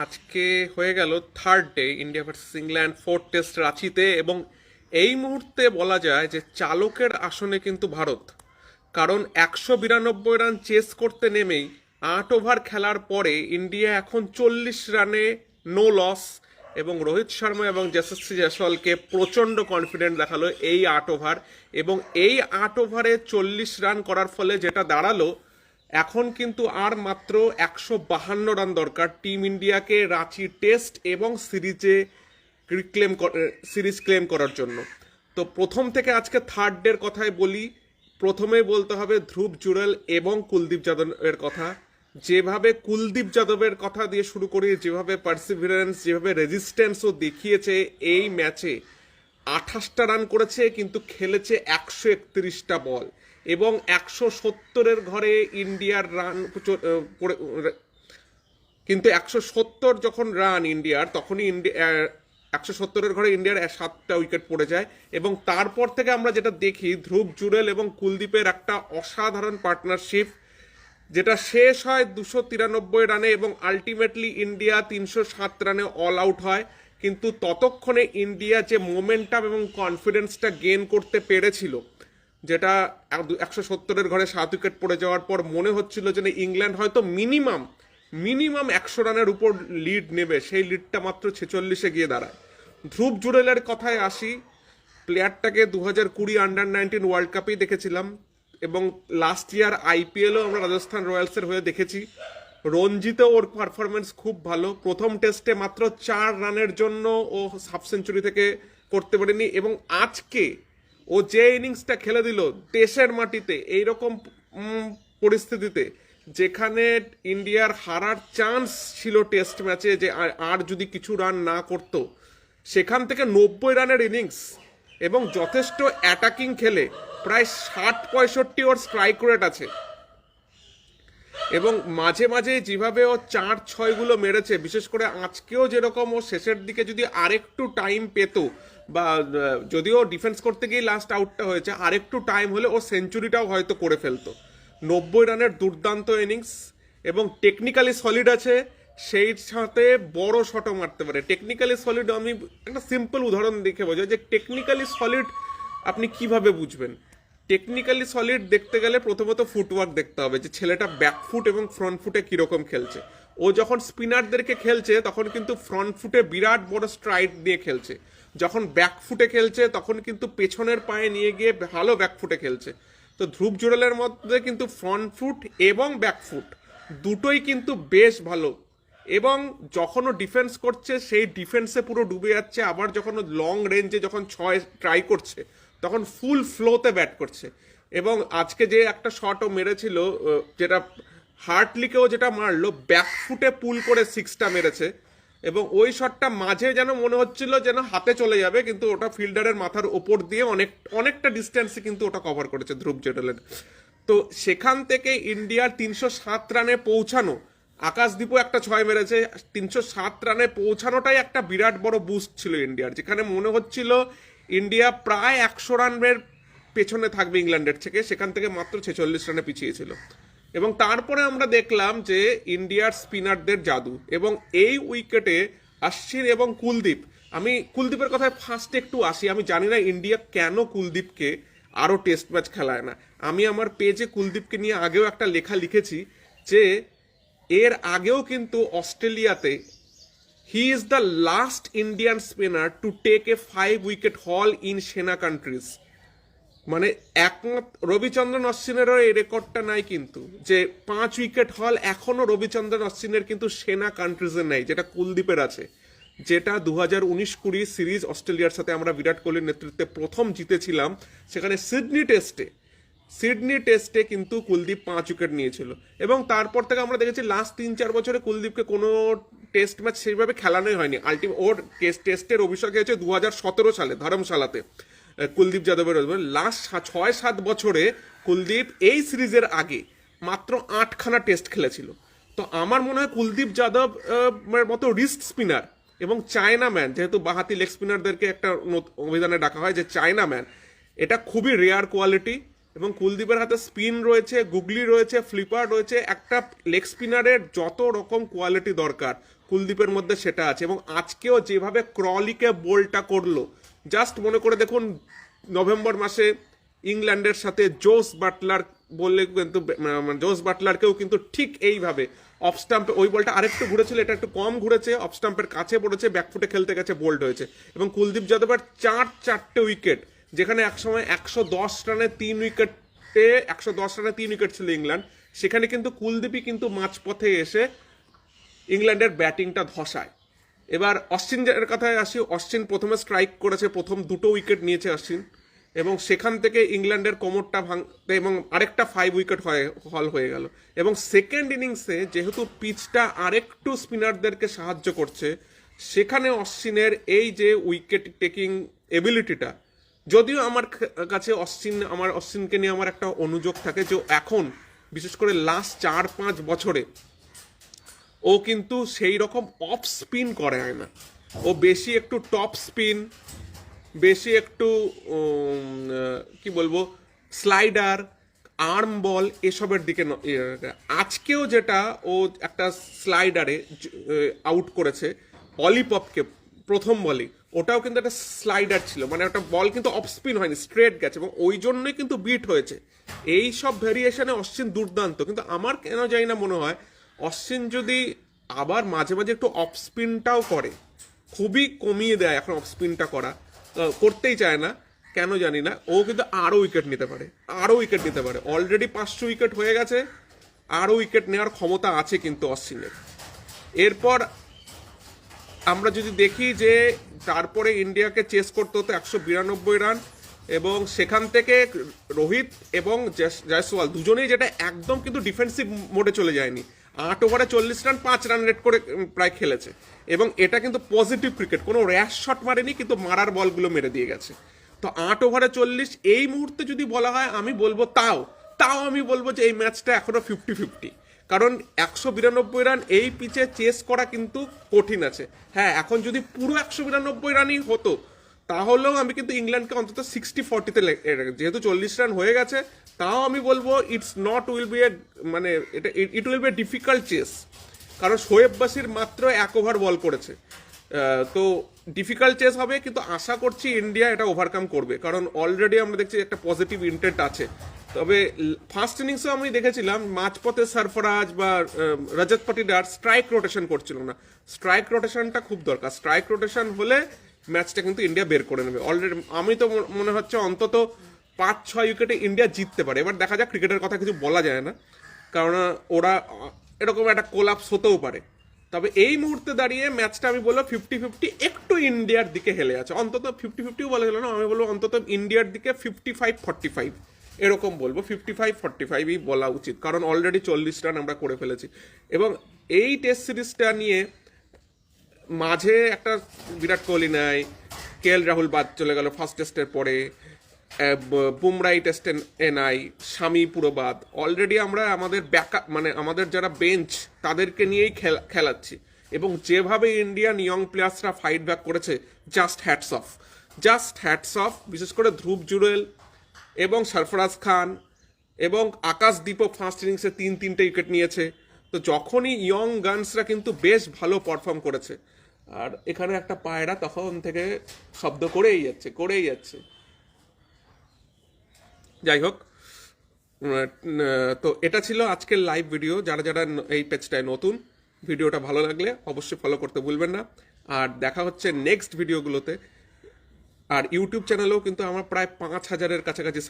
আজকে হয়ে গেল third day India versus England fourth test রাঁচিতে এবং এই মুহূর্তে বলা যায় যে চালকের আসনে কিন্তু ভারত। কারণ একশো বিরানব্বই রান চেস করতে নেমেই আট ওভার খেলার পরে ইন্ডিয়া এখন চল্লিশ রানে নো লস এবং রোহিত শর্মা এবং যশস্বী জয়সওয়ালকে প্রচণ্ড কনফিডেন্ট দেখাল এই আট ওভার এবং এই আট ওভারে চল্লিশ রান করার ফলে যেটা দাঁড়াল এখন কিন্তু আর মাত্র একশো বাহান্ন রান দরকার। টিম ইন্ডিয়াকে রাঁচি টেস্ট এবং সিরিজে ক্লেম সিরিজ ক্লেম করার জন্য। তো প্রথম থেকে আজকে থার্ড ডের কথাই বলি। প্রথমেই বলতে হবে ধ্রুব জুরেল এবং কুলদীপ যাদবের কথা। যেভাবে কুলদীপ যাদবের কথা দিয়ে শুরু করি, যেভাবে পার্সিভিয়ারেন্স যেভাবে রেজিস্ট্যান্সও দেখিয়েছে, এই ম্যাচে আঠাশটা রান করেছে, কিন্তু খেলেছে একশো একত্রিশটা বল এবং একশো সত্তরের ঘরে ইন্ডিয়ার রান কিন্তু একশো সত্তর যখন রান ইন্ডিয়ার, তখনই ইন্ডিয়া একশো সত্তরের ঘরে ইন্ডিয়ার সাতটা উইকেট পড়ে যায়। এবং তারপর থেকে আমরা যেটা দেখি, ধ্রুব জুরেল এবং কুলদীপের একটা অসাধারণ পার্টনারশিপ, যেটা শেষ হয় দুশো তিরানব্বই রানে এবং আলটিমেটলি ইন্ডিয়া তিনশো সাত রানে অল আউট হয়। কিন্তু ততক্ষণে ইন্ডিয়া যে মোমেন্টাম এবং কনফিডেন্সটা গেন করতে পেরেছিল যেটা একশো সত্তরের ঘরে সাত উইকেট পড়ে যাওয়ার পর মনে হচ্ছিল যে ইংল্যান্ড হয়তো মিনিমাম মিনিমাম একশো রানের উপর লিড নেবে। সেই লিডটা মাত্র ছেচল্লিশে গিয়ে দাঁড়ায়। ধ্রুব জুরেলের কথায় আসি প্লেয়ারটাকে দু হাজার কুড়ি আন্ডার নাইনটিন ওয়ার্ল্ড কাপেই দেখেছিলাম এবং লাস্ট ইয়ার আইপিএলও আমরা রাজস্থান রয়্যালসের হয়ে দেখেছি। রঞ্জিতে ওর পারফরমেন্স খুব ভালো। প্রথম টেস্টে মাত্র চার রানের জন্য ও হাফ সেঞ্চুরি থেকে করতে পারেনি এবং আজকে ও যে ইনিংসটা খেলে দিল দেশের মাটিতে, এইরকম পরিস্থিতিতে, যেখানে ইন্ডিয়ার হারার চান্স ছিল টেস্ট ম্যাচে যে আর যদি কিছু রান না করত, সেখান থেকে নব্বই রানের ইনিংস এবং যথেষ্ট অ্যাটাকিং খেলে, প্রায় ষাট পঁয়ষট্টি ওর স্ট্রাইক রেট আছে। এবং মাঝে মাঝে যেভাবে ও চার ছয়গুলো মেরেছে, বিশেষ করে আজকেও যেরকম ও শেষের দিকে যদি আরেকটু টাইম পেত বা যদিও ডিফেন্স করতে গিয়ে লাস্ট আউটটা হয়েছে, আরেকটু টাইম হলে ও সেঞ্চুরিটাও হয়তো করে ফেলতো। নব্বই রানের দুর্দান্ত ইনিংস এবং টেকনিক্যালি সলিড আছে, সেই সাথে বড় শটও মারতে পারে। টেকনিক্যালি সলিড আমি একটা সিম্পল উদাহরণ দেখে বোঝাই যে টেকনিক্যালি সলিড আপনি কীভাবে বুঝবেন? টেকনিক্যালি সলিড দেখতে গেলে প্রথমত ফুটওয়ার্ক দেখতে হবে যে ছেলেটা ব্যাকফুট এবং ফ্রন্ট ফুটে কীরকম খেলছে। ও যখন স্পিনারদেরকে খেলছে, তখন কিন্তু ফ্রন্ট ফুটে বিরাট বড় স্ট্রাইড নিয়ে খেলছে। যখন ব্যাক ফুটে খেলছে, তখন কিন্তু পেছনের পায়ে নিয়ে গিয়ে ভালো ব্যাক ফুটে খেলছে। তো ধ্রুব জুড়েলের মধ্যে কিন্তু ফ্রন্ট ফুট এবং ব্যাক ফুট দুটোই কিন্তু বেশ ভালো। এবং যখন ও ডিফেন্স করছে, সেই ডিফেন্সে পুরো ডুবে যাচ্ছে। আবার যখন ও লং রেঞ্জে যখন ছয় ট্রাই করছে তখন ফুল ফ্লোতে ব্যাট করছে। এবং আজকে যে একটা শট ও মেরেছিল যেটা হার্টলিকেও যেটা মারলো ব্যাকফুটে পুল করে সিক্সটা মেরেছে। এবং ওই শটটা মাঝে যেন মনে হচ্ছিল যেন হাতে চলে যাবে, কিন্তু ওটা ফিল্ডারের মাথার ওপর দিয়ে অনেক অনেকটা ডিস্টেন্সে কিন্তু ওটা কভার করেছে ধ্রুব জেটেলের। তো সেখান থেকে ইন্ডিয়ার তিনশো সাত রানে পৌঁছানো, আকাশদীপও একটা ছয় মেরেছে, তিনশো সাত রানে পৌঁছানোটাই একটা বিরাট বড় বুস্ট ছিল ইন্ডিয়ার, যেখানে মনে হচ্ছিল ইন্ডিয়া প্রায় একশো রানের পেছনে থাকবে ইংল্যান্ডের থেকে, সেখান থেকে মাত্র ছেচল্লিশ রানে পিছিয়ে ছিল এবং তারপরে আমরা দেখলাম যে ইন্ডিয়ার স্পিনারদের জাদু এবং এই উইকেটে আশ্বিন এবং কুলদীপ। আমি কুলদীপের কথায় ফার্স্টে একটু আসি, আমি জানি না ইন্ডিয়া কেন কুলদীপকে আরও টেস্ট ম্যাচ খেলায় না। আমি আমার পেজে কুলদীপকে নিয়ে আগেও একটা লেখা লিখেছি যে, এর আগেও কিন্তু অস্ট্রেলিয়াতে he is the last Indian spinner to take a five wicket haul in SENA countries মানে একমাত্র রবিচন্দ্রন অশ্বিনেরও এই রেকর্ডটা নাই কিন্তু, যে পাঁচ উইকেট হল এখনও রবিচন্দ্রন অশ্বিনের কিন্তু সেনা কান্ট্রিজে নেই, যেটা কুলদীপের আছে। যেটা দু হাজার উনিশ কুড়ি সিরিজ অস্ট্রেলিয়ার সাথে আমরা বিরাট কোহলির নেতৃত্বে প্রথম জিতেছিলাম, সেখানে সিডনি টেস্টে সিডনি টেস্টে কিন্তু কুলদীপ পাঁচ উইকেট নিয়েছিল। এবং তারপর থেকে আমরা দেখেছি লাস্ট তিন চার বছরে কুলদীপকে কোনো টেস্ট ম্যাচ সেইভাবে খেলানোই হয়নি। আলটিম ওর টেস্ট টেস্টের অভিষেক হয়েছে দু হাজার সতেরো সালে, ধর্মশালাতে কুলদীপ যাদবের লাস্ট ছয় সাত বছরে কুলদীপ এই সিরিজের আগে মাত্র আটখানা টেস্ট খেলেছিল। তো আমার মনে হয় কুলদীপ যাদব মতো রিস্ট স্পিনার এবং চায়না ম্যান যেহেতু বাহাতি লেগ স্পিনারদেরকে একটা অভিধানে ডাকা হয় যে চায়না ম্যান এটা খুবই রেয়ার কোয়ালিটি এবং কুলদীপের হাতে স্পিন রয়েছে, গুগলি রয়েছে, ফ্লিপার রয়েছে, একটা লেগ স্পিনারের যত রকম কোয়ালিটি দরকার কুলদীপের মধ্যে সেটা আছে এবং আজকেও যেভাবে ক্রলিকে বোলটা করল, জাস্ট মনে করে দেখুন নভেম্বর মাসে ইংল্যান্ডের সাথে জোস বাটলার বললে কিন্তু মানে জোস বাটলারকেও কিন্তু ঠিক এইভাবে অফ স্টাম্পে ওই বলটা আরেকটু ঘুরেছিল, এটা একটু কম ঘুরেছে, অফ স্টাম্পের কাছে পড়েছে ব্যাকফুটে খেলতে গেছে, বোল্ড হয়েছে এবং কুলদীপ যাদবের চার চারটে উইকেট যেখানে একসময় একশো দশ রানে তিন উইকেটে, একশো দশ রানে তিন উইকেট ছিল ইংল্যান্ড। সেখানে কিন্তু কুলদীপই কিন্তু মাঝপথে এসে ইংল্যান্ডের ব্যাটিংটা ধসায়। এবার অশ্বিনের কথায় আসি, অশ্বিন প্রথমে স্ট্রাইক করেছে, প্রথম দুটো উইকেট নিয়েছে অশ্বিন। এবং সেখান থেকে ইংল্যান্ডের কোমরটা ভাঙতে এবং আরেকটা ফাইভ উইকেট হয়ে হল হয়ে গেল। এবং সেকেন্ড ইনিংসে যেহেতু পিচটা আরেকটু স্পিনারদেরকে সাহায্য করছে, সেখানে অশ্বিনের এই যে উইকেট টেকিং এবিলিটিটা যদিও আমার কাছে অশ্বিন আমার অশ্বিনকে নিয়ে আমার একটা অনুযোগ থাকে যে এখন বিশেষ করে লাস্ট চার পাঁচ বছরে ও কিন্তু সেই রকম অফ স্পিন করে না। ও বেশি একটু টপ স্পিন বেশি একটু কি বলব স্লাইডার আর্ম বল এসবের দিকে ইয়ে, আজকেও যেটা ও একটা স্লাইডারে আউট করেছে অলিপপকে প্রথম বলই। ওটাও কিন্তু একটা স্লাইডার ছিল। মানে একটা বল কিন্তু অফ স্পিন হয়নি স্ট্রেট গেছে এবং ওই জন্যই কিন্তু বিট হয়েছে। এই সব ভেরিয়েশনে অশ্বিন দুর্দান্ত। কিন্তু আমার কেন জানি না মনে হয়, অশ্বিন যদি আবার মাঝে মাঝে একটু অফ স্পিনটাও করে, খুবই কমিয়ে দেয় এখন অফ স্পিনটা করা করতেই চায় না, কেন জানি না, ও কিন্তু আরও উইকেট নিতে পারে আরও উইকেট নিতে পারে। অলরেডি পাঁচশো উইকেট হয়ে গেছে আরও উইকেট নেওয়ার ক্ষমতা আছে কিন্তু অশ্বিনের। এরপর আমরা যদি দেখি যে তারপরে ইন্ডিয়াকে চেস করতে হতো একশো বিরানব্বই রান এবং সেখান থেকে রোহিত এবং জয়স- জয়সওয়াল দুজনেই যেটা একদম কিন্তু ডিফেন্সিভ মোডে চলে যায়নি। আট ওভারে চল্লিশ রান, পাঁচ রান রেট করে প্রায় খেলেছে। এবং এটা কিন্তু পজিটিভ ক্রিকেট কোনো র্যাশ শট মারেনি, কিন্তু মারার বলগুলো মেরে দিয়ে গেছে। তো আট ওভারে চল্লিশ, এই মুহূর্তে যদি বলা হয়, আমি বলব তাও তাও আমি বলব যে এই ম্যাচটা এখনও ফিফটি ফিফটি কারণ একশো বিরানব্বই রান এই পিচে চেস করা কিন্তু কঠিন আছে। হ্যাঁ এখন যদি পুরো একশো বিরানব্বই রানই হতো, তাহলেও আমি কিন্তু ইংল্যান্ডকে অন্তত সিক্সটি ফর্টিতে যেহেতু চল্লিশ রান হয়ে গেছে, তাও আমি বলব it's not will be a মানে এটা it will be a difficult chase কারণ শোয়েব বাসির মাত্র এক ওভার বল করেছে। তো ডিফিকাল্ট চেস হবে, কিন্তু আশা করছি ইন্ডিয়া এটা ওভারকাম করবে। কারণ অলরেডি আমরা দেখছি একটা পজিটিভ ইন্টেন্ট আছে। তবে ফার্স্ট ইনিংসেও আমি দেখেছিলাম মাঝপথে সরফরাজ বা রজত পাটিদার স্ট্রাইক রোটেশন করছিল না। স্ট্রাইক রোটেশনটা খুব দরকার। স্ট্রাইক রোটেশন হলে ম্যাচটা কিন্তু ইন্ডিয়া বের করে নেবে। অলরেডি আমি তো মনে হচ্ছে অন্তত পাঁচ ছয় উইকেটে ইন্ডিয়া জিততে পারে। এবার দেখা যাক ক্রিকেটের কথা কিছু বলা যায় না। কারণ ওরা এরকম একটা কোলাপস হতেও পারে। তবে এই মুহূর্তে দাঁড়িয়ে ম্যাচটা আমি বলব ফিফটি ফিফটি একটু ইন্ডিয়ার দিকে হেলে আছে। অন্তত ফিফটি ফিফটিও বলা গেল না। আমি বলব অন্তত ইন্ডিয়ার দিকে ফিফটি ফাইভ ফর্টি ফাইভ এরকম বলব ফিফটি ফাইভ ফর্টি ফাইভই বলা উচিত। কারণ অলরেডি চল্লিশ রান আমরা করে ফেলেছি। এবং এই টেস্ট সিরিজটা নিয়ে মাঝে একটা বিরাট কোহলি নাই, কে এল রাহুল বাদ চলে গেল ফার্স্ট টেস্টের পরে বুমরাই টেস্টে এ নাই স্বামী পুরো বাদ। অলরেডি আমরা আমাদের ব্যাকআপ মানে আমাদের যারা বেঞ্চ তাদেরকে নিয়েই খেলা- খেলাচ্ছি। এবং যেভাবে ইন্ডিয়ান ইয়ং প্লেয়ার্সরা ফাইট ব্যাক করেছে just hats off just hats off বিশেষ করে ধ্রুব জুরেল এবং সরফরাজ খান এবং আকাশদীপও ফার্স্ট ইনিংসে তিন, তিনটে উইকেট নিয়েছে। তো যখনই ইয়ং গানসরা কিন্তু বেশ ভালো পারফর্ম করেছে। আর এখানে একটা পায়রা তখন থেকে শব্দ করেই যাচ্ছে করেই যাচ্ছে। যাই হোক তো এটা ছিল আজকের লাইভ ভিডিও যারা যারা এই পেজটায় নতুন ভিডিওটা ভালো লাগলে অবশ্যই ফলো করতে ভুলবেন না। আর দেখা হচ্ছে নেক্সট ভিডিওগুলোতে আর ইউটিউব চ্যানেলেও কিন্তু আমার প্রায় পাঁচ হাজারের কাছাকাছি